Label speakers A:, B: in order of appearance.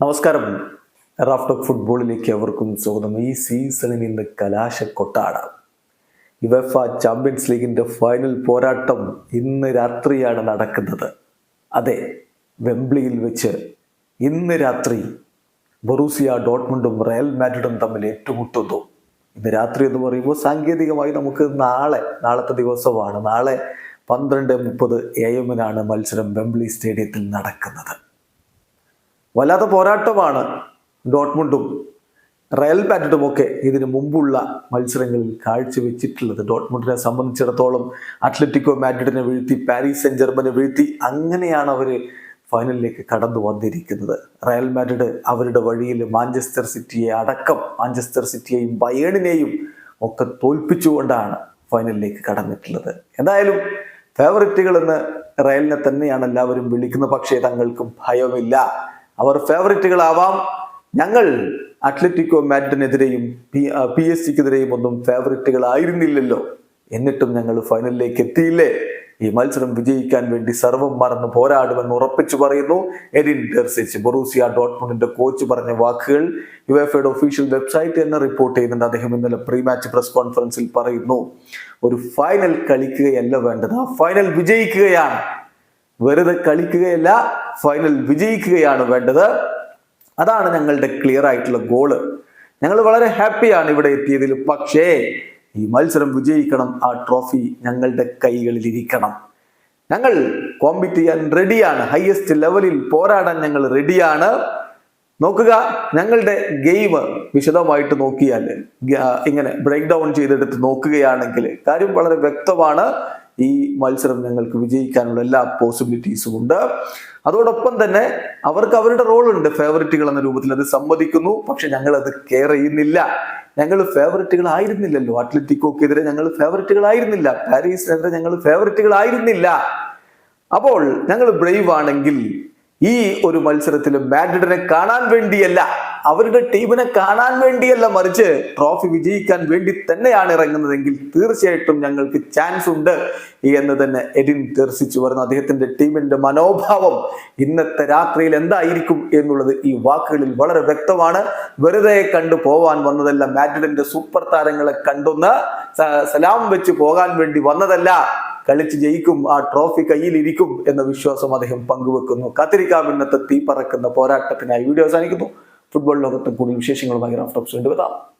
A: നമസ്കാരം. റാഫ്റ്റർ ഫുട്ബോളിലേക്ക് അവർക്കും സ്വാഗതം. ഈ സീസണിൽ ഇന്ന് കലാശക്കൊട്ടാട യുവഫ ചാമ്പ്യൻസ് ലീഗിന്റെ ഫൈനൽ പോരാട്ടം ഇന്ന് രാത്രിയാണ് നടക്കുന്നത്. അതെ വെംബ്ലിയിൽ വെച്ച് ഇന്ന് രാത്രി ബൊറൂസിയ ഡോട്ട്മുണ്ടും റയൽ മാഡ്രിഡും തമ്മിൽ ഏറ്റുമുട്ടുന്നു. ഇന്ന് രാത്രി എന്ന് പറയുമ്പോൾ സാങ്കേതികമായി നമുക്ക് നാളെ നാളത്തെ ദിവസമാണ്. നാളെ പന്ത്രണ്ട് മുപ്പത് എ എമ്മിനാണ് മത്സരം വെംബ്ലി സ്റ്റേഡിയത്തിൽ നടക്കുന്നത്. വല്ലാത്ത പോരാട്ടമാണ് ഡോട്ട്മുണ്ടും റയൽ മാഡ്രിഡും ഒക്കെ ഇതിനു മുമ്പുള്ള മത്സരങ്ങളിൽ കാഴ്ചവെച്ചിട്ടുള്ളത്. ഡോട്ട്മുണ്ടിനെ സംബന്ധിച്ചിടത്തോളം അത്ലറ്റിക്കോ മാഡ്രിഡിനെ വീഴ്ത്തി പാരീസ് സെൻ ജർമ്മനെ വീഴ്ത്തി അങ്ങനെയാണ് അവർ ഫൈനലിലേക്ക് കടന്നു വന്നിരിക്കുന്നത്. റയൽ മാഡ്രിഡ് അവരുടെ വഴിയിൽ മാഞ്ചസ്റ്റർ സിറ്റിയെ അടക്കം മാഞ്ചസ്റ്റർ സിറ്റിയെയും ബയേണിനെയും ഒക്കെ തോൽപ്പിച്ചുകൊണ്ടാണ് ഫൈനലിലേക്ക് കടന്നിട്ടുള്ളത്. എന്തായാലും ഫേവററ്റുകൾ എന്ന് റയലിനെ തന്നെയാണ് എല്ലാവരും വിളിക്കുന്നത്. പക്ഷേ തങ്ങൾക്കും ഭയമില്ല. അവർ ഫേവറിറ്റുകളാവാം. ഞങ്ങൾ അത്ലറ്റിക്കോ മാഡ്രിഡിനെതിരെയും പി എസ് സിക്കെതിരെയും ഒന്നും ഫേവറിറ്റുകൾ ആയിരുന്നില്ലല്ലോ എന്നിട്ടും ഞങ്ങൾ ഫൈനലിലേക്ക് എത്തിയില്ലേ? ഈ മത്സരം വിജയിക്കാൻ വേണ്ടി സർവം മറന്ന് പോരാടുമെന്ന് ഉറപ്പിച്ചു പറയുന്നു. എഡിൻ ഡെർസിച്ച് ബൊറൂസിയ ഡോട്ട്മുണ്ടിന്റെ കോച്ച് പറഞ്ഞ വാക്കുകൾ യു എഫ് എയുടെ ഒഫീഷ്യൽ വെബ്സൈറ്റ് തന്നെ റിപ്പോർട്ട് ചെയ്യുന്നുണ്ട്. അദ്ദേഹം ഇന്നലെ പ്രീ മാച്ച് പ്രസ് കോൺഫറൻസിൽ പറയുന്നു ഒരു ഫൈനൽ കളിക്കുകയല്ല വേണ്ടത്. ആ ഫൈനൽ വിജയിക്കുകയാണ്. വെറുതെ കളിക്കുകയല്ല ഫൈനൽ വിജയിക്കുകയാണ് വേണ്ടത്. അതാണ് ഞങ്ങളുടെ ക്ലിയർ ആയിട്ടുള്ള ഗോൾ ഞങ്ങൾ വളരെ ഹാപ്പിയാണ് ഇവിടെ എത്തിയതിൽ. പക്ഷേ ഈ മത്സരം വിജയിക്കണം ആ ട്രോഫി ഞങ്ങളുടെ കൈകളിൽ ഇരിക്കണം ഞങ്ങൾ കോമ്പീറ്റ് ചെയ്യാൻ റെഡിയാണ് ഹയസ്റ്റ് ലെവലിൽ പോരാടാൻ ഞങ്ങൾ റെഡിയാണ് നോക്കുക ഞങ്ങളുടെ ഗെയിം വിശദമായിട്ട് നോക്കിയാൽ ഇങ്ങനെ ബ്രേക്ക് ഡൗൺ ചെയ്തെടുത്ത് നോക്കുകയാണെങ്കിൽ കാര്യം വളരെ വ്യക്തമാണ്. ഈ മത്സരം ഞങ്ങൾക്ക് വിജയിക്കാനുള്ള എല്ലാ പോസിബിലിറ്റീസും ഉണ്ട്. അതോടൊപ്പം തന്നെ അവർക്ക് അവരുടെ റോൾ ഉണ്ട്. ഫേവറിറ്റുകൾ എന്ന രൂപത്തിൽ അത് സമ്മതിക്കുന്നു. പക്ഷെ ഞങ്ങൾ അത് കെയർ ചെയ്യുന്നില്ല. ഞങ്ങൾ ഫേവറിറ്റുകൾ ആയിരുന്നില്ലല്ലോ. അത്ലറ്റിക്കോക്കെതിരെ ഞങ്ങൾ ഫേവറിറ്റുകൾ ആയിരുന്നില്ല. പാരീസിനെതിരെ ഞങ്ങൾ ഫേവറിറ്റുകൾ ആയിരുന്നില്ല. അപ്പോൾ ഞങ്ങൾ ബ്രേവ് ആണെങ്കിൽ ഈ ഒരു മത്സരത്തിൽ മാഡ്രിഡിനെ കാണാൻ വേണ്ടിയല്ല അവരുടെ ടീമിനെ കാണാൻ വേണ്ടിയല്ല മറിച്ച് ട്രോഫി വിജയിക്കാൻ വേണ്ടി തന്നെയാണ് ഇറങ്ങുന്നതെങ്കിൽ തീർച്ചയായിട്ടും ഞങ്ങൾക്ക് ചാൻസ് ഉണ്ട് എന്ന് തന്നെ എഡിൻ തീർച്ചിച്ചു പറഞ്ഞു അദ്ദേഹത്തിന്റെ ടീമിന്റെ മനോഭാവം ഇന്നത്തെ രാത്രിയിൽ എന്തായിരിക്കും എന്നുള്ളത് ഈ വാക്കുകളിൽ വളരെ വ്യക്തമാണ്. വെറുതെ കണ്ടു പോവാൻ വന്നതല്ല മാഡ്രിഡിന്റെ സൂപ്പർ താരങ്ങളെ കണ്ടൊന്ന് സലാം വെച്ച് പോകാൻ വേണ്ടി വന്നതല്ല. കളിച്ച് ജയിക്കും ആ ട്രോഫി കയ്യിലിരിക്കും എന്ന വിശ്വാസം അദ്ദേഹം പങ്കുവെക്കുന്നു. കാത്തിരിക്കാം ഇന്നത്തെ തീ പറക്കുന്ന പോരാട്ടത്തിനായി വീഡിയോ അവസാനിക്കുന്നു. ഫുട്ബോൾ ലോകത്തെ കൂടുതൽ വിശേഷങ്ങളുമായി റാഫ്റ്റോപ്സ് കൊണ്ടുവരാം